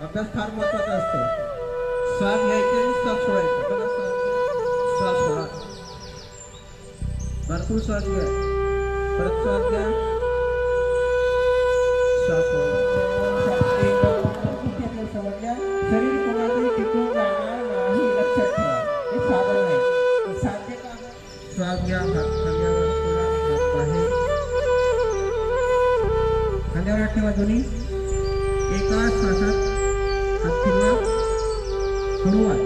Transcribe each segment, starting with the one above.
अभ्यास फार महत्वाचा असतो. श्वास घ्यायचे आणि श्वास सोडायचे. बघा श्वास सोडा. भरपूर श्वास घ्या. परत श्वास घ्या. श्वास सोडा. समजल्या शरीर कोणातरी टिकून राहणार नाही लक्षात ठेवा. हे साधन आहे. साध्य का? श्वास घ्या. खांद्यावर सोडा. हात बाहेर. खांद्यावर हात ठेवा दोन्ही. एका श्वासात हात फिरवा हळूवार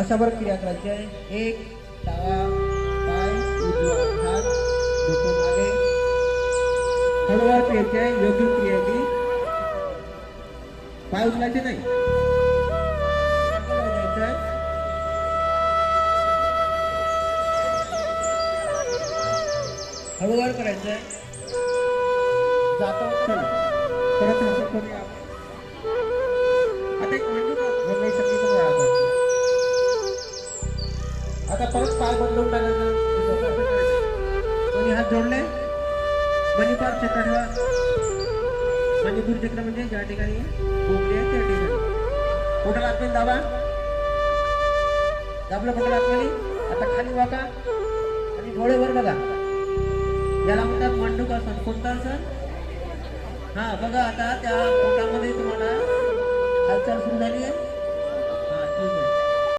अशा बरं क्रिया करायची आहे. एक डावा पाय उजवा हात डोकं मागे. हळूवार क्रियेची आहे योग्य क्रिया ती पाय उचलायचे नाही. हाताला आहे. हळूवार करायचं आहे जातो चल. आता परत पाय बदलून टाकायचा. हात जोडले. मणिपार चक्र ठेवा. मणिपूर चक्र म्हणजे ज्या ठिकाणी आहे त्या ठिकाणी. पोटाला आतमध्ये दाबा. दाबलं पोटाला आतमध्ये आता खाली वाका. आणि डोळेवर बघा. याला म्हणतात मांडूकासन कोणता सण हा बघा आता त्या पोटामध्ये तुम्हाला secundaria